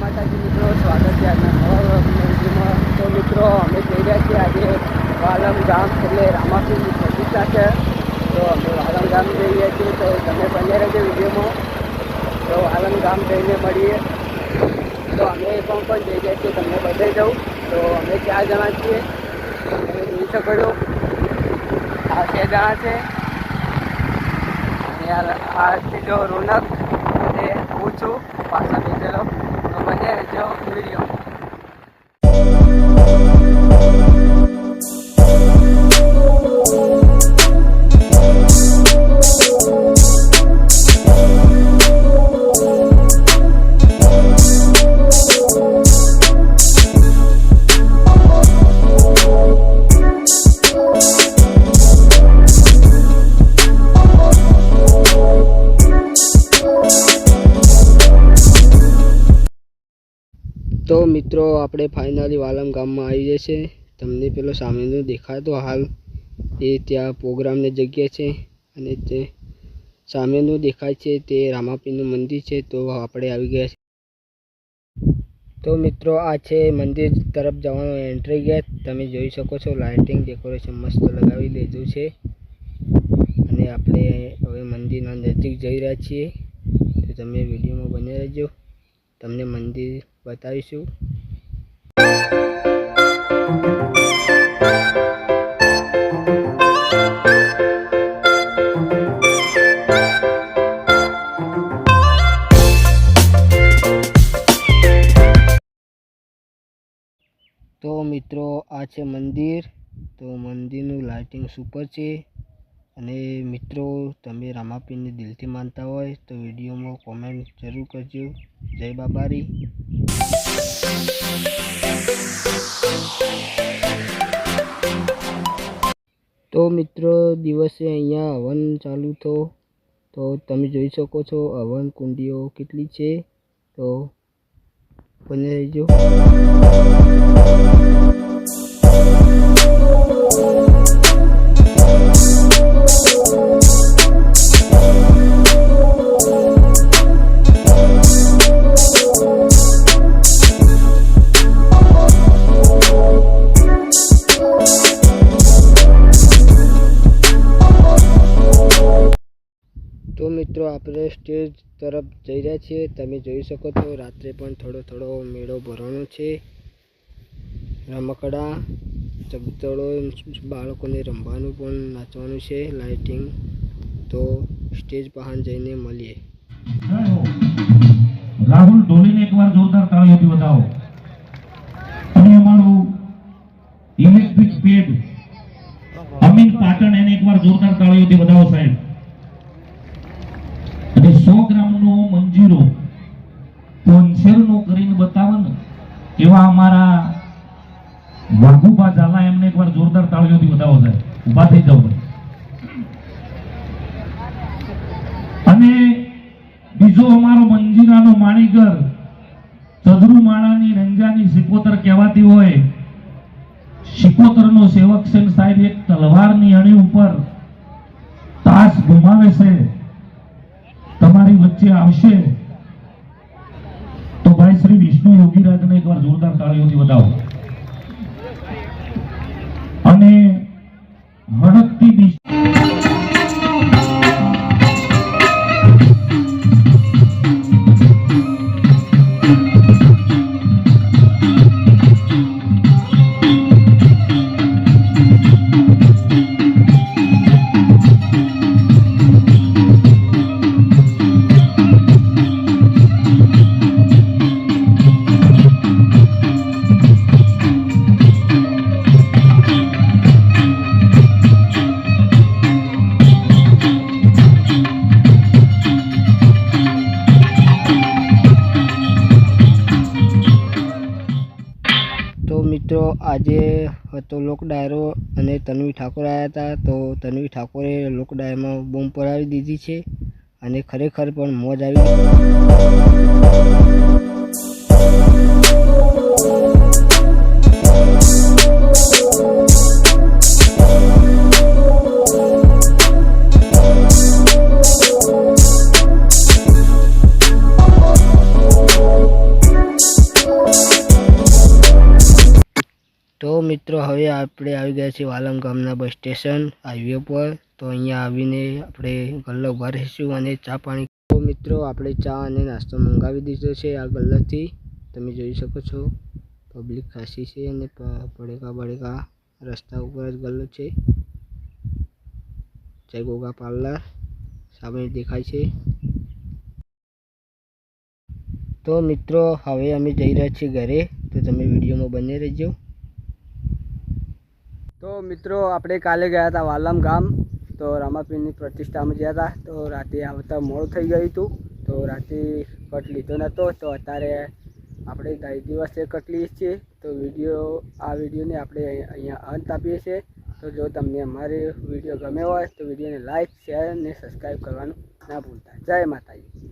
માતાજી મિત્રો સ્વાગત છે આજના નવા વિડીયોમાં તો મિત્રો, અમે જઈ રહ્યા છીએ આજે વાલમ ગામ, એટલે રામાપીરની પ્રતિષ્ઠા છે. તો અમે વાલમ ગામ જઈ રહ્યા છીએ. તો તમે બને રહેજો વિડીયોમાં. તો વાલમ ગામ જઈને મળીએ. તો અમે પણ પણ જઈ રહ્યા છીએ. તમને બધે જવું તો અમે ચાર જણા છીએ. તમે જોઈ શકો આ બે જણા છે. અને આ ત્રીજો રોનક. અને હું છું પાછા બેસેલો તો બને રહેજો તો મિત્રો, આપણે ફાઇનલી વાલમ ગામમાં આવી જશે તમને પેલો સામેનો દેખાતો હાલ. એ ત્યાં પ્રોગ્રામની જગ્યા છે અને તે સામેનું દેખાય છે તે રામાપીનું મંદિર છે, તો આપણે આવી ગયા છે તો મિત્રો, આ છે મંદિર તરફ જવાનો એન્ટ્રી ગેટ તમે જોઈ શકો છો લાઇટિંગ ડેકોરેશન મસ્ત લગાવી દીધું છે. અને આપણે હવે મંદિરના નજીક જઈ રહ્યા છીએ. તો તમે વિડીયોમાં બને રહેજો. તમને મંદિર બતાવીશું. તો મિત્રો આ છે મંદિર. તો મંદિરનું લાઇટિંગ સુપર છે. અને મિત્રો, તમે રામાપીરને દિલથી માનતા હોય તો વિડીયોમાં કોમેન્ટ જરૂર કરજો. જય બાબારી. તો મિત્રો, દિવસે અહીંયા હવન ચાલુ થયો. તો તમે જોઈ શકો છો, હવન કુંડીઓ કેટલી છે. તો બને રહેજો. મિત્રો, આપણે સ્ટેજ તરફ જઈ રહ્યા છીએ. તમે જોઈ શકો છો, રાત્રે પણ થોડો થોડો મેળો ભરવાનો છે. રમકડા ચબતડો બાળકોને રમવાનું પણ નાચવાનું છે. લાઇટિંગ, તો સ્ટેજ બહાર જઈને મળીએ. રાહુલ ઢોલીને એકવાર જોરદાર તાળીઓથી બતાવો અને અમારું ઇલેક્ટ્રિક પેડ અમીન પાટણ એને એકવાર જોરદાર તાળીઓથી બતાવો સાહેબ. અને 100 ગ્રામનો મંજીરો પોંછેરનો કરીને બતાવવાનો. એવા અમારા વાઘુભા ઝાલા એમને એકવાર જોરદાર તાળીઓથી બતાવો સાહેબ. ઊભા થઈ જાઓ અને બીજો અમારો મંજીરાનો માણીગર, ચદરુ માણાની રંજાની સિકોતર કહેવાતી હોય, સિકોતરનો સેવક સેન સાહેબ, એક તલવારની અણી ઉપર તાસ ગુમાવે છે. તમારી વચ્ચે આવશે. તો ભાઈ શ્રી વિષ્ણુ યોગીરાજને એકવાર જોરદાર તાળીઓથી વધાવો. આજે હતો લોક ડાયરો અને તન્વી ઠાકોર આવ્યા હતા, તો તન્વી ઠાકોરે લોક ડાયરમાં બૂમ પડાવી દીધી છે અને ખરેખર પણ મોજ આવી તો મિત્રો, હવે આપણે આવી ગયા છીએ વાલમ ગામના બસ સ્ટેશન હાઈવે પર. તો અહીંયા આવીને આપણે ગલ્લો ઊભા રહીશું અને ચા પાણી તો મિત્રો, આપણે ચા અને નાસ્તો મંગાવી દીધો છે આ ગલ્લાથી. તમે જોઈ શકો છો, પબ્લિક ખાસી છે અને પડેકા બળેકા રસ્તા ઉપર જ ગલ્લો છે. જય ગોગા પાર્લર, સામે દેખાય છે. તો મિત્રો, હવે અમે જઈ રહ્યા છીએ ઘરે. તો તમે વિડીયોમાં બને રહેજો. તો મિત્રો, આપણે કાલે ગયા હતા વાલમ ગામ. તો રામાપીરની પ્રતિષ્ઠામાં ગયા હતા. તો રાતે આવતા મોડું થઈ ગયું હતું. તો રાતે કટ લીધો નહોતો. તો અત્યારે આપણે દસ દિવસે કટ લઈએ છીએ. તો વીડિયો, આ વિડીયોને આપણે અહીંયા અંત આપીએ છીએ. તો જો તમને અમારી વીડિયો ગમ્યો હોય, તો વિડીયોને લાઇક શેર અને સબસ્ક્રાઈબ કરવાનું ના ભૂલતા. જય માતાજી.